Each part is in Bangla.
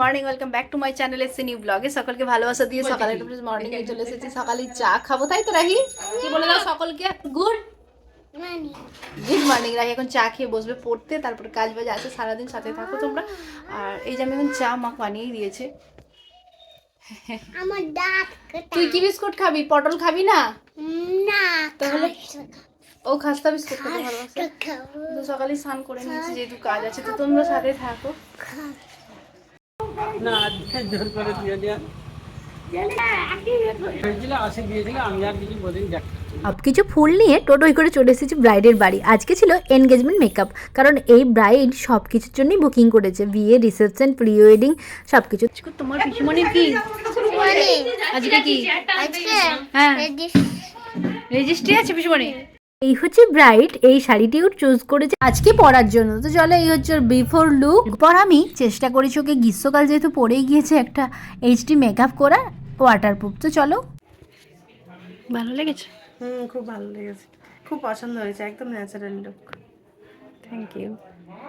Morning welcome back to my channel এসে নিউ ব্লগে সকলকে ভালোবাসা দিয়ে সকালে মর্নিং এ চলে এসেছি সকালে চা খাব তাই তো রাহি? কি বলে দাও সকলকে? গুড গুড মর্নিং রাহি এখন চা খেয়ে বসবে পড়তে তারপর কাজ বাজ আছে সারাদিন সাথে থাকো তোমরা। আর এই যে আমি এখন চা মা বানিয়েই দিয়েছে। আমার দাঁত তুই কি বিস্কুট খাবি? পটল খাবি না? না তাহলে ও খাস্তা বিস্কুট খেতে ভালোবাসে। তো সকালে স্নান করে নিয়েছি যেহেতু কাজ আছে তো তোমরা সাথে থাকো। না জোর করে দিয়ে দেওয়া সব কিছু ফুল নিয়ে টোটোই করে চলে এসেছি ব্রাইডের বাড়ি। আজকে ছিল এনগেজমেন্ট মেকআপ কারণ এই ব্রাইড সব কিছুর জন্যই বুকিং করেছে। বিয়ে রিসেপশন প্রি ওয়েডিং সব কিছু। তোমার পিসিমণির কি? আজকে কি? আজকে হ্যাঁ। রেজিস্ট্রি আছে পিসিমণি এই হচ্ছে ব্রাইট এই শাড়িটিও চুজ করেছে আজকে পরার জন্য। তো চলো এই হচ্ছে বিফোর লুক পর আমি চেষ্টা করেছি ওকে গ্রীষ্মকাল যেহেতু পরেই গিয়েছে একটা এইচডি মেকআপ করার ওয়াটারপ্রুফ তো চলো। ভালো লেগেছে? হুম খুব ভালো লেগেছে। খুব পছন্দ হয়েছে একদম ন্যাচারাল লুক থ্যাংক ইউ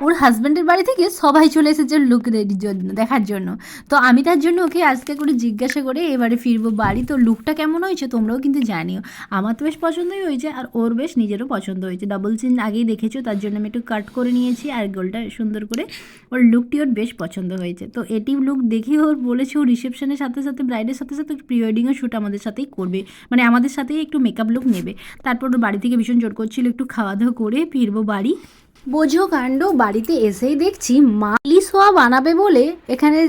ওর হাজব্যান্ডের বাড়ি থেকে সবাই চলে এসেছে লুক রেডির জন্য, দেখার জন্য। তো আমি তার জন্য ওকে আজকে করে জিজ্ঞাসা করে এবারে ফিরবো বাড়ি তো লুকটা কেমন হয়েছে তোমরাও কিন্তু জানিও। আমার তো বেশ পছন্দই হয়েছে আর ওর বেশ নিজেরও পছন্দ হয়েছে। ডাবল চিন আগেই দেখেছ, তার জন্য আমি একটু কাট করে নিয়েছি আর গোলটা সুন্দর করে ওর লুকটি ওর বেশ পছন্দ হয়েছে। তো এটি লুক দেখে ওর বলেছে ও রিসেপশনের সাথে সাথে ব্রাইডের সাথে সাথে প্রি ওয়েডিংও শ্যুট আমাদের সাথেই করবে। মানে আমাদের সাথেই একটু মেকআপ লুক নেবে। তারপর ওর বাড়ি থেকে ভীষণ জোর করছিল একটু খাওয়া দাওয়া করে ফিরবো বাড়ি। বোঝো কাণ্ড, বাড়িতে এসেই দেখছি মা ইলি সোয়া বানাবে বলে এখানে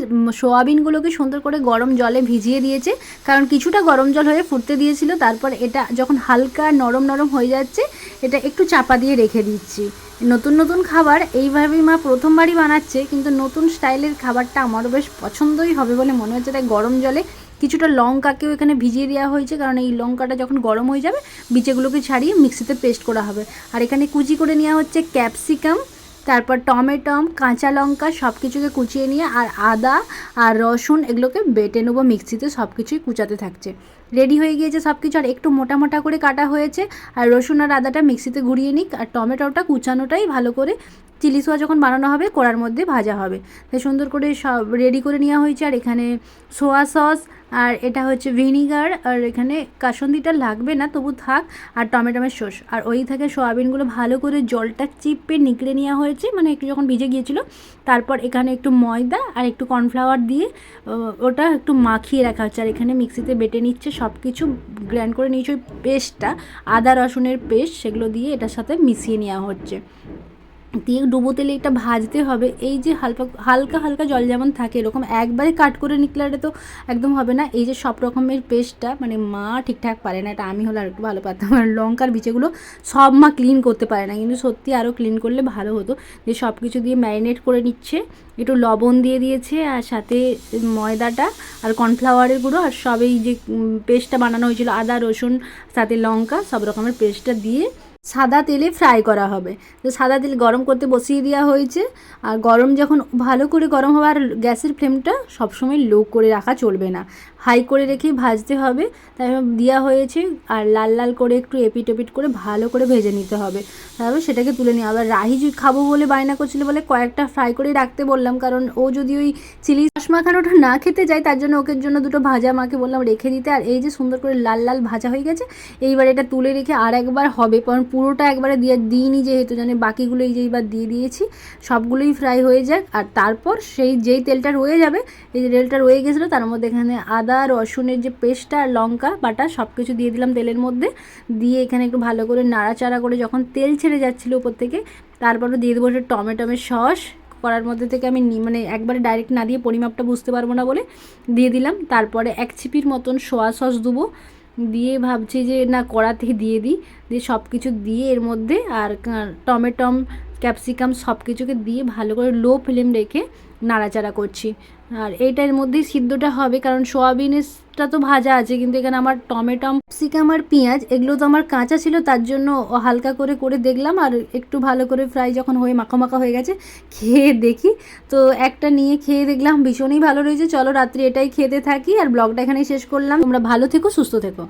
সোয়াবিনগুলোকে সুন্দর করে গরম জলে ভিজিয়ে দিয়েছে। কারণ কিছুটা গরম জল হয়ে ফুটতে দিয়েছিল, তারপর এটা যখন হালকা নরম নরম হয়ে যাচ্ছে, এটা একটু চাপা দিয়ে রেখে দিচ্ছি। নতুন নতুন খাবার এইভাবেই মা প্রথমবারই বানাচ্ছে, কিন্তু নতুন স্টাইলের খাবারটা আমারও বেশ পছন্দই হবে বলে মনে হচ্ছে, তাই গরম জলে কিছুটা লঙ্কাকেও এখানে ভিজিয়ে দেওয়া হয়েছে, কারণ এই লঙ্কাটা যখন গরম হয়ে যাবে বিচেগুলোকে ছাড়িয়ে মিক্সিতে পেস্ট করা হবে। আর এখানে কুচি করে নেওয়া হচ্ছে ক্যাপসিকাম তারপর টমেটম কাঁচা লঙ্কা সব কিছুকে কুচিয়ে নিয়ে, আর আদা আর রসুন এগুলোকে বেটে নেব মিক্সিতে সব কিছুই কুচাতে থাকছে। রেডি হয়ে গিয়েছে সব কিছু আর একটু মোটা মোটা করে কাটা হয়েছে। আর রসুন আর আদাটা মিক্সিতে ঘুরিয়ে নিক, আর টমেটোটা কুচানোটাই ভালো করে চিলি সোয়া যখন বানানো হবে, কড়ার মধ্যে ভাজা হবে। তাই সুন্দর করে সব রেডি করে নেওয়া হয়েছে। আর এখানে সোয়া সস, আর এটা হচ্ছে ভিনিগার, আর এখানে কাসন্দিটা লাগবে না, তবু থাক। আর টমেটোমের সস আর ওই থেকে সোয়াবিনগুলো ভালো করে জলটা চিপে নিকড়ে নেওয়া হয়েছে মানে একটু যখন ভিজে গিয়েছিল। তারপর এখানে একটু ময়দা আর একটু কর্নফ্লাওয়ার দিয়ে ওটা একটু মাখিয়ে রাখা হচ্ছে। আর এখানে মিক্সিতে বেটে নিচ্ছে সব কিছু গ্র্যান্ড করে নিয়েছি ওই পেস্টটা, আদা রসুনের পেস্ট, সেগুলো দিয়ে এটার সাথে মিশিয়ে নেওয়া হচ্ছে। দিয়ে ডুবো তেলে এটা ভাজতে হবে। এই যে হালকা হালকা হালকা জল যেমন থাকে এরকম একবারে কাট করে নিকলারে তো একদম হবে না। এই যে সব রকমের পেস্টটা মানে মা ঠিকঠাক পারে না, এটা আমি হলে আর একটু ভালো পারতাম। আর লঙ্কার বিচেগুলো সব মা ক্লিন করতে পারে না। কিন্তু সত্যি আরও ক্লিন করলে ভালো হতো। যে সব কিছু দিয়ে ম্যারিনেট করে নিচ্ছে, একটু লবণ দিয়ে দিয়েছে, আর সাথে ময়দাটা আর কর্নফ্লাওয়ারের গুঁড়ো, আর সব এই যে পেস্টটা বানানো হয়েছিল আদা, রসুন, সাথে লঙ্কা, সব রকমের পেস্টটা দিয়ে সাদা তেলে ফ্রাই করা হবে। তো সাদা তেল গরম করতে বসিয়ে দেওয়া হয়েছে। আর গরম যখন ভালো করে গরম হবে, আর গ্যাসের ফ্লেমটা সবসময় লো করে রাখা চলবে না। হাই করে রেখে ভাজতে হবে। তাই দেওয়া হয়েছে, আর লাল লাল করে একটু এপিট এপিট করে ভালো করে ভেজে নিতে হবে। তারপর সেটাকে তুলে নিয়ে আবার রাহি যদি খাব বলে বায়না করছিল বলে কয়েকটা ফ্রাই করে রাখতে বললাম। কারণ ও যদি ওই চিলি সস মাখানোটা না খেতে যায়, তার জন্য ওকে জন্য দুটো ভাজা মাকে বললাম রেখে দিতে। আর এই যে সুন্দর করে লাল লাল ভাজা হয়ে গেছে, এইবার এটা তুলে রেখে আর একবার হবে। কারণ পুরোটা একবারে দিয়ে দিইনি যেহেতু, জানি বাকিগুলো এই যে এইবার দিয়ে দিয়েছি, সবগুলোই ফ্রাই হয়ে যাক। আর তারপর সেই যেই তেলটা রয়ে যাবে, এই যে তেলটা রয়ে গেছিল, তার মধ্যে এখানে আদা, রসুনের যে পেস্টটা আর লঙ্কা, বাটা সব কিছু দিয়ে দিলাম তেলের মধ্যে। দিয়ে এখানে একটু ভালো করে নাড়াচাড়া করে যখন তেল ছেড়ে যাচ্ছিল উপর থেকে, তারপরে দিয়ে দেবো একটু টমেটোমের সস। করার মধ্যে থেকে আমি মানে একবারে ডাইরেক্ট না দিয়ে পরিমাপটা বুঝতে পারব না বলে দিয়ে দিলাম। তারপরে এক ছিপির মতন সোয়া সস দেবো। দিয়ে ভাবছি যে না, কড়াতে দিয়ে দিই। দিয়ে সব কিছু দিয়ে এর মধ্যে আর টমেটম, ক্যাপসিকাম সব কিছুকে দিয়ে ভালো করে লো ফ্লেম রেখে নাড়াচাড়া করছি। আর এইটার মধ্যেই সিদ্ধটা হবে, কারণ সোয়াবিনটা তো ভাজা আছে, কিন্তু এখানে আমার টমেটম ক্যাপসিকাম আর পেঁয়াজ, এগুলো তো আমার কাঁচা ছিল, তার জন্য হালকা করে করে দেখলাম, আর একটু ভালো করে ফ্রাই যখন হয়ে মাখা মাখা হয়ে গেছে, খেয়ে দেখি। তো একটা নিয়ে খেয়ে দেখলাম, ভীষণই ভালো রয়েছে। চলো রাত্রি এটাই খেতে থাকি, আর ব্লগটা এখানেই শেষ করলাম। তোমরা ভালো থেকো, সুস্থ থেকো।